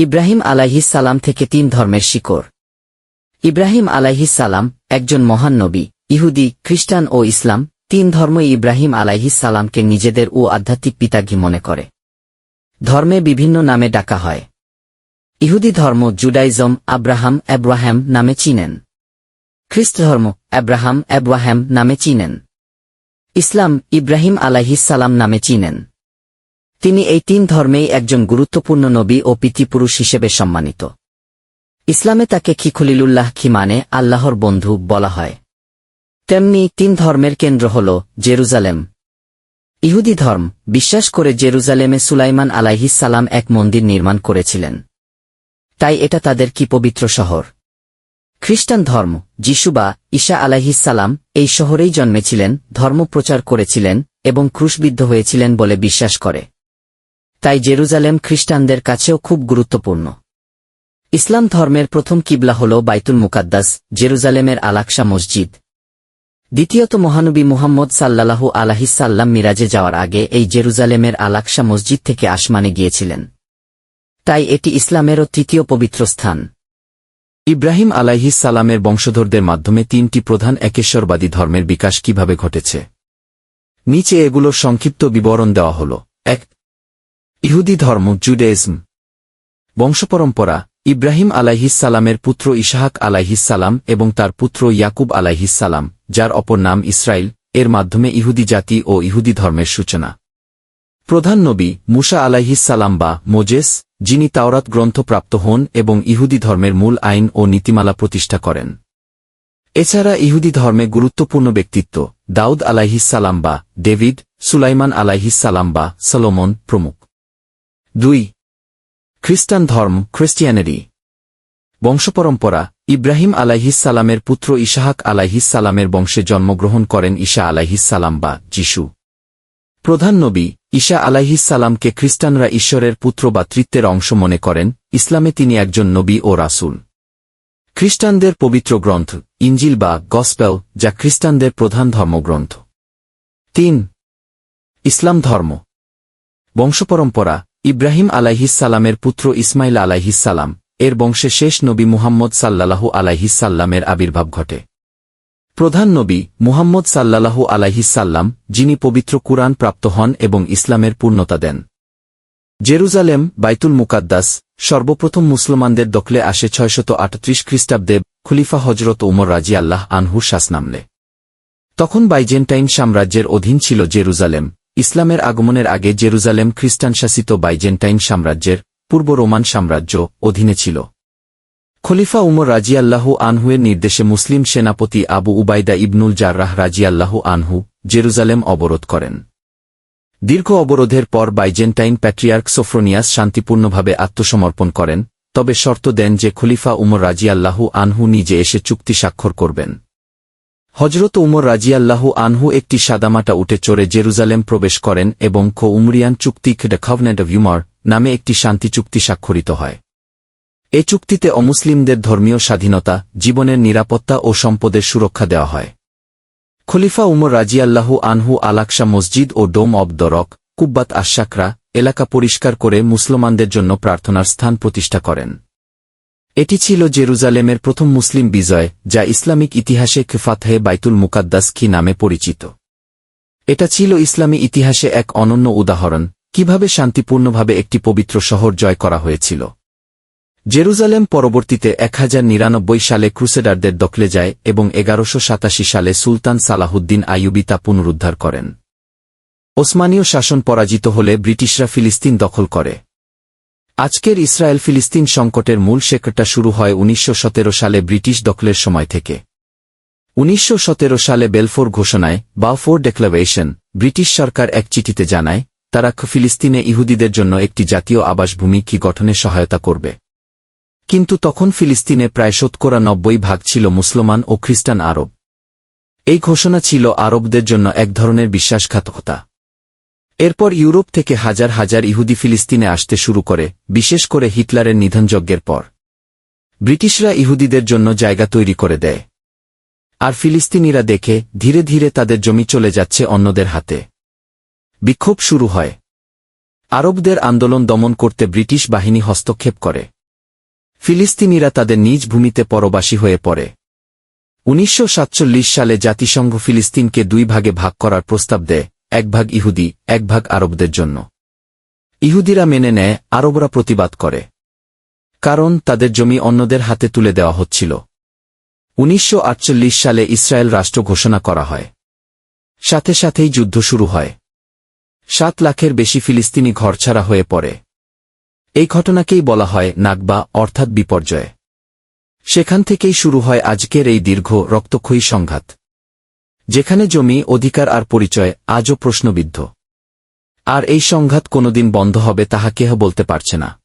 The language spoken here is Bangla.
ইব্রাহিম সালাম থেকে তিন ধর্মের শিকড়। ইব্রাহিম সালাম একজন মহান নবী, ইহুদি, খ্রিস্টান ও ইসলাম, তিন ধর্মই ইব্রাহিম সালামকে নিজেদের ও আধ্যাত্মিক পিতাগী মনে করে। ধর্মে বিভিন্ন নামে ডাকা হয়। ইহুদি ধর্ম জুডাইজম আব্রাহাম অ্যাব্রাহাম নামে চিনেন। খ্রিস্ট ধর্ম অ্যাব্রাহাম অ্যাব্রাহাম নামে চিনেন। ইসলাম ইব্রাহিম সালাম নামে চিনেন। তিনি এই তিন ধর্মেই একজন গুরুত্বপূর্ণ নবী ও পিতৃপুরুষ হিসেবে সম্মানিত। ইসলামে তাকে খিখলিলুল্লাহ খি মানে আল্লাহর বন্ধু বলা হয়। তেমনি তিন ধর্মের কেন্দ্র হল জেরুজালেম। ইহুদি ধর্ম বিশ্বাস করে জেরুজালেমে সুলাইমান সালাম এক মন্দির নির্মাণ করেছিলেন। তাই এটা তাদের কি পবিত্র শহর। খ্রিস্টান ধর্ম যিশুবা ঈশা সালাম এই শহরেই জন্মেছিলেন ধর্ম প্রচার করেছিলেন এবং ক্রুশবিদ্ধ হয়েছিলেন বলে বিশ্বাস করে। তাই জেরুজালেম খ্রিস্টানদের কাছেও খুব গুরুত্বপূর্ণ। ইসলাম ধর্মের প্রথম কিবলা হল বাইতুল মুকাদ্দাস, জেরুজালেমের আলাকসা মসজিদ। দ্বিতীয়ত মহানবী মুহাম্মদ সাল্লাল্লাহু আলাহিসাল্লাম মিরাজে যাওয়ার আগে এই জেরুজালেমের আলাকসা মসজিদ থেকে আসমানে গিয়েছিলেন। তাই এটি ইসলামেরও তৃতীয় পবিত্র স্থান। ইব্রাহিম সালামের বংশধরদের মাধ্যমে তিনটি প্রধান একেশ্বরবাদী ধর্মের বিকাশ কীভাবে ঘটেছে? নিচে এগুলোর সংক্ষিপ্ত বিবরণ দেওয়া হল। এক ইহুদি ধর্ম, জুডেইজম। বংশপরম্পরা, ইব্রাহিম আলাইহিস সালামের পুত্র ইশাহাক আলাইহিস সালাম এবং তার পুত্র ইয়াকুব আলাইহিস সালাম যার অপর নাম ইসরায়েল এর মাধ্যমে ইহুদি জাতি ও ইহুদি ধর্মের সূচনা। প্রধান নবী মুসা আলাইহিস সালাম বা মোজেস, যিনি তাওরাত গ্রন্থ প্রাপ্ত হন এবং ইহুদি ধর্মের মূল আইন ও নীতিমালা প্রতিষ্ঠা করেন। এছাড়া ইহুদি ধর্মে গুরুত্বপূর্ণ ব্যক্তিত্ব দাউদ আলাইহিস সালাম বা ডেভিড, সুলাইমান আলাইহিস সালাম বা সলোমন প্রমুখ। দুই। খ্রিস্টান ধর্ম খ্রিস্টিয়ানেরি বংশপরম্পরা, ইব্রাহিম আলাইহিস সালামের পুত্র ইশাহাক আলাইহিস সালামের বংশে জন্মগ্রহণ করেন ঈশা আলাইহিস সালাম বা যিশু। প্রধান নবী, ঈশা আলাইহিস সালামকে খ্রিস্টানরা ঈশ্বরের পুত্র বা তৃত্বের অংশ মনে করেন, ইসলামে তিনি একজন নবী ও রাসূল। খ্রিস্টানদের পবিত্র গ্রন্থ, ইঞ্জিল বা গসপেল, যা খ্রিস্টানদের প্রধান ধর্মগ্রন্থ। তিন। ইসলাম ধর্ম। বংশপরম্পরা ইব্রাহিম আলাইহিস সালামের পুত্র ইসমাইল আলাইহিসাল্লাম এর বংশে শেষ নবী মুহাম্মদ সাল্লাহু আলাইহিস সাল্লামের আবির্ভাব ঘটে। প্রধান নবী মুহাম্মদ সাল্লাহু আলাইহিসাল্লাম যিনি পবিত্র কুরআন প্রাপ্ত হন এবং ইসলামের পূর্ণতা দেন। জেরুজালেম, বাইতুল মুকাদ্দাস, সর্বপ্রথম মুসলমানদের দখলে আসে ছয়শত আটত্রিশ খ্রিস্টাব্দে খুলিফা হজরত উমর রাজি আল্লাহ আনহুর শাসনামলে। তখন বাইজেন্টাইন সাম্রাজ্যের অধীন ছিল জেরুজালেম। ইসলামের আগমনের আগে জেরুজালেম খ্রিস্টান শাসিত বাইজেন্টাইন সাম্রাজ্যের পূর্ব রোমান সাম্রাজ্য অধীনে ছিল। খলিফা উমর রাজিয়াল্লাহু আনহুয়ের নির্দেশে মুসলিম সেনাপতি আবু উবাইদা ইবনুল জার্রাহ রাজিয়াল্লাহু আনহু জেরুজালেম অবরোধ করেন। দীর্ঘ অবরোধের পর বাইজেন্টাইন প্যাট্রিয়ার্ক সোফ্রোনিয়াস শান্তিপূর্ণভাবে আত্মসমর্পণ করেন, তবে শর্ত দেন যে খলিফা উমর রাজিয়াল্লাহু আনহু নিজে এসে চুক্তি স্বাক্ষর করবেন। হজরত উমর রাজিয়াল্লাহু আনহু একটি সাদামাটা উঠে চড়ে জেরুজালেম প্রবেশ করেন এবং খো উমরিয়ান চুক্তি কভনেন্ট অব ইউমার নামে একটি শান্তি চুক্তি স্বাক্ষরিত হয়। এ চুক্তিতে অমুসলিমদের ধর্মীয় স্বাধীনতা, জীবনের নিরাপত্তা ও সম্পদের সুরক্ষা দেওয়া হয়। খলিফা উমর রাজিয়াল্লাহু আনহু আলাকশা মসজিদ ও ডোম অব দরক কুব্বাত আশাকরা এলাকা পরিষ্কার করে মুসলমানদের জন্য প্রার্থনার স্থান প্রতিষ্ঠা করেন। এটি ছিল জেরুজালেমের প্রথম মুসলিম বিজয়, যা ইসলামিক ইতিহাসে ফাতহে বাইতুল মুকাদ্দাস কি নামে পরিচিত। এটা ছিল ইসলামী ইতিহাসে এক অনন্য উদাহরণ, কীভাবে শান্তিপূর্ণভাবে একটি পবিত্র শহর জয় করা হয়েছিল। জেরুজালেম পরবর্তীতে এক হাজার নিরানব্বই সালে ক্রুসেডারদের দখলে যায় এবং এগারোশো সালে সুলতান সালাহুদ্দিন আইয়ুবি তা পুনরুদ্ধার করেন। ওসমানীয় শাসন পরাজিত হলে ব্রিটিশরা ফিলিস্তিন দখল করে। আজকের ইসরায়েল ফিলিস্তিন সংকটের মূল শেকটা শুরু হয় উনিশশো সতেরো সালে ব্রিটিশ দখলের সময় থেকে। উনিশশো সতেরো সালে বেলফোর ঘোষণায় বা ফোর ডেক্লারেশন ব্রিটিশ সরকার এক চিঠিতে জানায়, তারা ফিলিস্তিনে ইহুদিদের জন্য একটি জাতীয় আবাসভূমি কি গঠনে সহায়তা করবে। কিন্তু তখন ফিলিস্তিনে প্রায় শতকরা নব্বই ভাগ ছিল মুসলমান ও খ্রিস্টান আরব। এই ঘোষণা ছিল আরবদের জন্য এক ধরনের বিশ্বাসঘাতকতা। এরপর ইউরোপ থেকে হাজার হাজার ইহুদি ফিলিস্তিনে আসতে শুরু করে, বিশেষ করে হিটলারের নিধনযজ্ঞের পর। ব্রিটিশরা ইহুদিদের জন্য জায়গা তৈরি করে দেয়। আর ফিলিস্তিনিরা দেখে, ধীরে ধীরে তাদের জমি চলে যাচ্ছে অন্যদের হাতে। বিক্ষোভ শুরু হয়। আরবদের আন্দোলন দমন করতে ব্রিটিশ বাহিনী হস্তক্ষেপ করে। ফিলিস্তিনিরা তাদের নিজ ভূমিতে পরবাসী হয়ে পড়ে। উনিশশো সাতচল্লিশ সালে জাতিসংঘ ফিলিস্তিনকে দুই ভাগে ভাগ করার প্রস্তাব দেয়। এক ভাগ ইহুদি, এক ভাগ আরবদের জন্য। ইহুদিরা মেনে নেয়, আরবরা প্রতিবাদ করে। কারণ তাদের জমি অন্যদের হাতে তুলে দেওয়া হচ্ছিল। উনিশশো আটচল্লিশ সালে ইসরায়েল রাষ্ট্র ঘোষণা করা হয়। সাথে সাথেই যুদ্ধ শুরু হয়। সাত লাখের বেশি ফিলিস্তিনি ঘরছাড়া হয়ে পড়ে। এই ঘটনাকেই বলা হয় নাগবা অর্থাৎ বিপর্যয়। সেখান থেকেই শুরু হয় আজকের এই দীর্ঘ রক্তক্ষয়ী সংঘাত। যেখানে জমি, অধিকার আর পরিচয় আজও প্রশ্নবিদ্ধ। আর এই সংঘাত কোনোদিন বন্ধ হবে তাহা কেহ বলতে পারছে না।